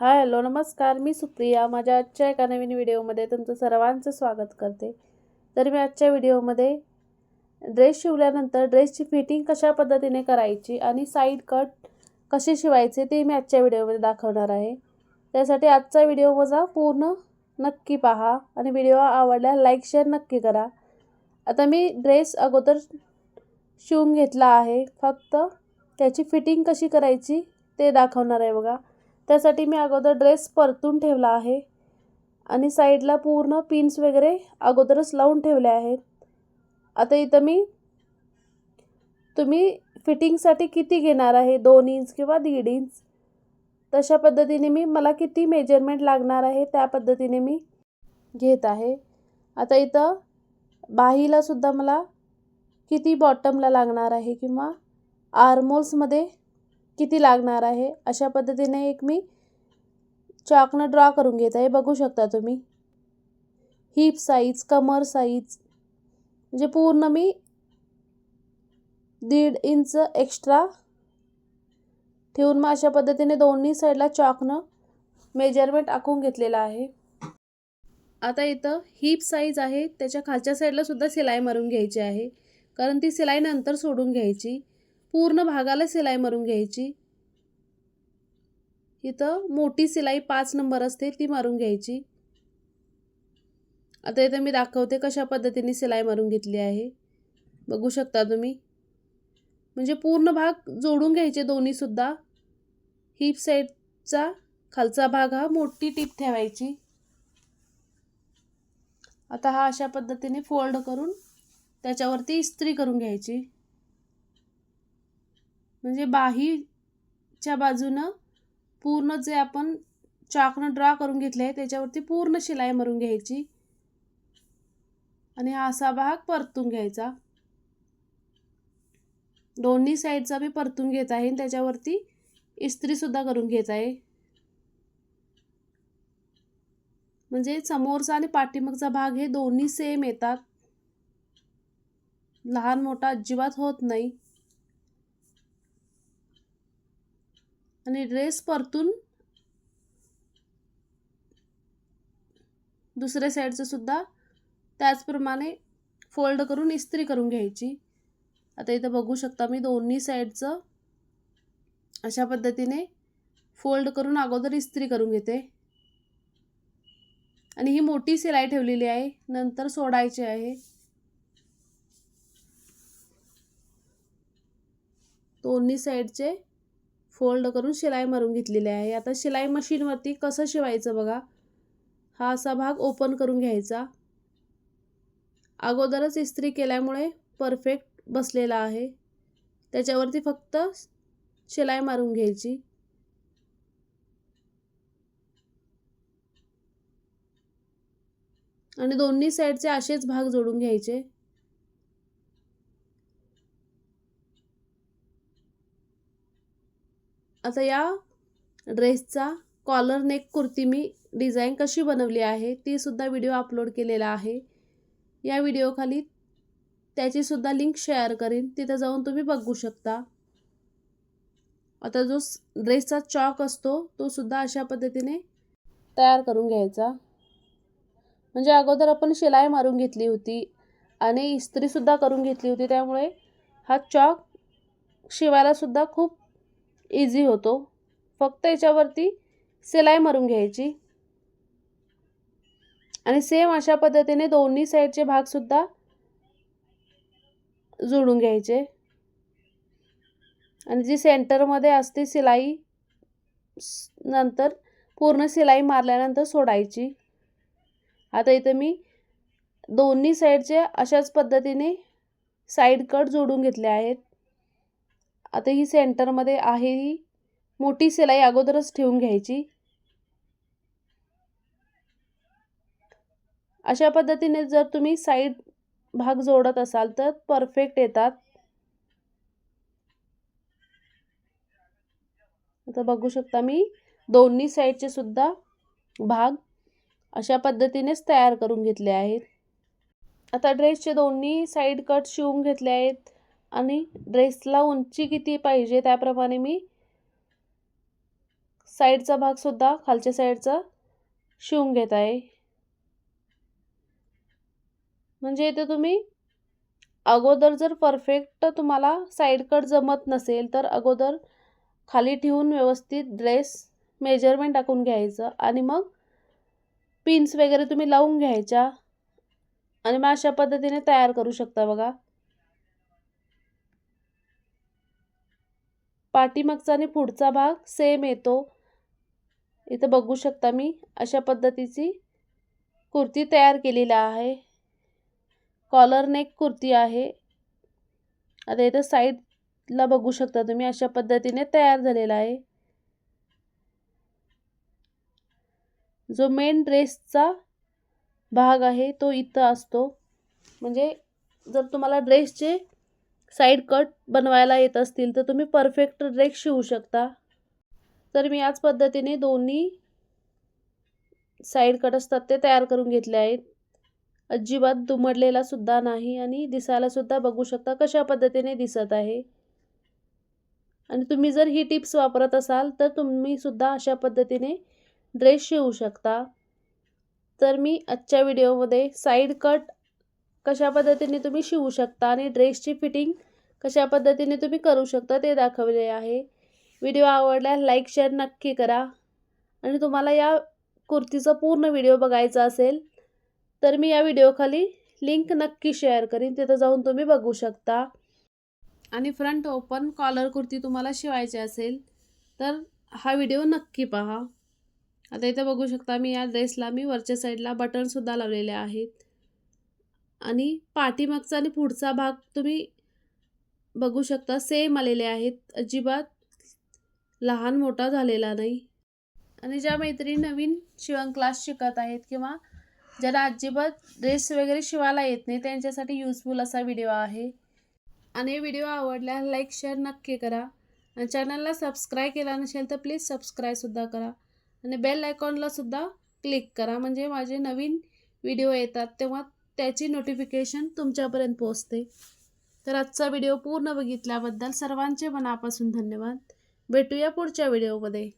Hi hello नमस्कार. मी सुप्रिया. माझ्या आजच्या एका नवीन व्हिडिओमध्ये तुमचं सर्वांचं स्वागत करते. तर मी आजच्या व्हिडिओमध्ये ड्रेस शिवल्यानंतर ड्रेसची फिटिंग कशा पद्धतीने करायची आणि साईड कट कसे शिवायचे ते मी आजच्या व्हिडिओमध्ये दाखवणार आहे. त्यासाठी आजचा व्हिडिओ माझा पूर्ण नक्की पहा आणि व्हिडिओ आवडला लाईक शेअर नक्की करा. आता मी ड्रेस अगोदर शिवून घेतला आहे. फक्त त्याची फिटिंग कशी करायची ते दाखवणार आहे बघा. त्यासाठी मी अगोदर ड्रेस परतून ठेवला आहे. आणि साईडला पूर्ण पिन्स वगैरे अगोदरच लावून ठेवले आहेत. आता इथं मी तुम्ही फिटिंगसाठी किती घेणार आहे? दोन इंच किंवा दीड इंच तशा पद्धतीने मी मला किती मेजरमेंट लागणार आहे? त्या पद्धतीने मी घेत आहे. आता इथं बाहीलासुद्धा मला किती बॉटमला लागणार आहे? किंवा आर्मोल्समध्ये किती लागणार आहे? अशा पद्धतीने एक मी चाकनं ड्रॉ करून घेत. आहे बघू शकता तुम्ही. हिप साईज कमर साईज म्हणजे पूर्ण मी दीड इंच एक्स्ट्रा ठेवून मग अशा पद्धतीने दोन्ही साईडला चॉकनं मेजरमेंट आखून घेतलेलं आहे. आता इथं हिप साईज आहे. त्याच्या खालच्या साईडला सुद्धा सिलाई मारून घ्यायची आहे. कारण ती सिलाई नंतर सोडून घ्यायची. पूर्ण भागाला सिलाई मारून घ्यायची. इथं मोठी सिलाई पाच नंबर असते ती मारून घ्यायची. आता इथं मी दाखवते कशा पद्धतीने सिलाई मारून घेतली आहे. बघू शकता तुम्ही. म्हणजे पूर्ण भाग जोडून घ्यायचे दोन्हीसुद्धा हिप साईडचा खालचा भाग हा मोठी टीप ठेवायची. आता हा अशा पद्धतीने फोल्ड करून त्याच्यावरती इस्त्री करून घ्यायची. म्हणजे बाहीच्या बाजूनं पूर्ण जे आपण चाकनं ड्रॉ करून घेतले आहे त्याच्यावरती पूर्ण शिलाई मारून घ्यायची. आणि हा असा भाग परतून घ्यायचा. दोन्ही साईडचा मी परतून घेत आहे त्याच्यावरती इस्त्रीसुद्धा करून घेत आहे. म्हणजे समोरचा आणि पाठीमागचा भाग हे दोन्ही सेम येतात. लहान मोठा अजिबात होत नाही. आणि ड्रेस परतून दुसऱ्या साईडचं सुद्धा त्याचप्रमाणे फोल्ड करून इस्त्री करून घ्यायची. आता इथं बघू शकता मी दोन्ही साईडचं अशा पद्धतीने फोल्ड करून अगोदर इस्त्री करून घेते. आणि ही मोठी सिलाई ठेवलेली आहे नंतर सोडायची आहे. दोन्ही साईडचे फोल्ड करून शिलाई मारून घेतलेली आहे. आता शिलाई मशीनवरती कसं शिवायचं बघा? हा असा भाग ओपन करून घ्यायचा. अगोदरच इस्त्री केल्यामुळे परफेक्ट बसलेला आहे. त्याच्यावरती फक्त शिलाई मारून घ्यायची. आणि दोन्ही साईडचे असेच भाग जोडून घ्यायचे. आता या ड्रेसचा कॉलर नेक कुर्ती मी डिझाईन कशी बनवली आहे ती सुद्धा व्हिडिओ अपलोड केलेला आहे. या व्हिडिओखाली त्याचीसुद्धा लिंक शेअर करीन. तिथं जाऊन तुम्ही बघू शकता. आता जो ड्रेसचा चॉक असतो तो सुद्धा अशा पद्धतीने तयार करून घ्यायचा. म्हणजे अगोदर आपण शिलाई मारून घेतली होती आणि इस्त्रीसुद्धा करून घेतली होती त्यामुळे हा चॉक शिवायलासुद्धा खूप इझी होतो. फक्त याच्यावरती सिलाई मारून घ्यायची. आणि सेम अशा पद्धतीने दोन्ही साईडचे भागसुद्धा जोडून घ्यायचे. आणि जी सेंटरमध्ये असते सिलाई नंतर पूर्ण सिलाई मारल्यानंतर सोडायची. आता इथं मी दोन्ही साईडचे अशाच पद्धतीने साईड कट जोडून घेतले आहेत. आता ही सेंटरमध्ये आहे ही. मोठी सिलाई अगोदरच ठेवून घ्यायची. अशा पद्धतीने जर तुम्ही साईड भाग जोडत असाल तर परफेक्ट येतात. आता बघू शकता मी दोन्ही साईडचे सुद्धा भाग अशा पद्धतीनेच तयार करून घेतले आहेत. आता ड्रेसचे दोन्ही साईड कट शिवून घेतले आहेत. आणि ड्रेसला उंची किती पाहिजे त्याप्रमाणे मी साईडचा भागसुद्धा खालच्या साईडचा शिवून घेत आहे. म्हणजे इथे तुम्ही अगोदर जर परफेक्ट तुम्हाला साईड कट जमत नसेल तर अगोदर खाली ठेवून व्यवस्थित ड्रेस मेजरमेंट टाकून घ्यायचं आणि मग पिन्स वगैरे तुम्ही लावून घ्यायच्या. आणि मग अशा पद्धतीने तयार करू शकता बघा. पाठीमागचा आणि पुढचा भाग सेम येतो. इथं बघू शकता मी अशा पद्धतीची कुर्ती तयार केलेली आहे. कॉलर नेक कुर्ती आहे. आता इथं साईडला बघू शकता तुम्ही अशा पद्धतीने तयार झालेला आहे. जो मेन ड्रेसचा भाग आहे तो इथं असतो. म्हणजे जर तुम्हाला ड्रेसचे साईड कट बनवायला येत असतील तर तुम्ही परफेक्ट ड्रेस शिवू शकता. तर मी याच पद्धतीने दोन्ही साईड कट असतात ते तयार करून घेतले आहेत. अजिबात दुमडलेला सुद्धा नाही आणि दिसायला सुद्धा बघू शकता कशा पद्धतीने दिसत आहे. आणि तुम्ही जर ही टिप्स वापरत असाल तर तुम्ही सुद्धा अशा पद्धतीने ड्रेस शिवू शकता. तर मी आजच्या व्हिडिओमध्ये साईड कट कशा पद्धतीने तुम्ही शिवू शकता आणि ड्रेसची फिटिंग कशा पद्धतीने तुम्ही करू शकता ते दाखवले आहे. व्हिडिओ आवडल्यास लाईक शेअर नक्की करा. आणि तुम्हाला या कुर्तीचा पूर्ण व्हिडिओ बघायचा असेल तर मी या व्हिडिओखाली लिंक नक्की शेअर करीन तिथं जाऊन तुम्ही बघू शकता. आणि फ्रंट ओपन कॉलर कुर्ती तुम्हाला शिवायची असेल तर हा व्हिडिओ नक्की पहा. आता इथं बघू शकता मी या ड्रेसला मी वरच्या साईडला बटनसुद्धा लावलेले आहेत. आणि पाठीमागचा आणि पुढचा भाग तुम्ही बघू शकता. सेम आलेले आहेत. अजिबात लहान मोठा झालेला नाही. आणि ज्या मैत्रिणी नवीन शिवण क्लास शिकत आहेत किंवा ज्यांना अजिबात ड्रेस वगैरे शिवायला येत नाही त्यांच्यासाठी युजफुल असा व्हिडिओ आहे. आणि व्हिडिओ आवडला लाईक शेअर नक्की करा. आणि चॅनलला सबस्क्राईब केला नसेल तर प्लीज सबस्क्राईबसुद्धा करा. आणि बेल आयकॉनलासुद्धा क्लिक करा. म्हणजे माझे नवीन व्हिडिओ येतात तेव्हा त्याची नोटिफिकेशन तुमच्यापर्यंत पोहोचते. तर आजचा व्हिडिओ पूर्ण बघितल्याबद्दल सर्वांचे मनापासून धन्यवाद. भेटूया पुढच्या व्हिडिओमध्ये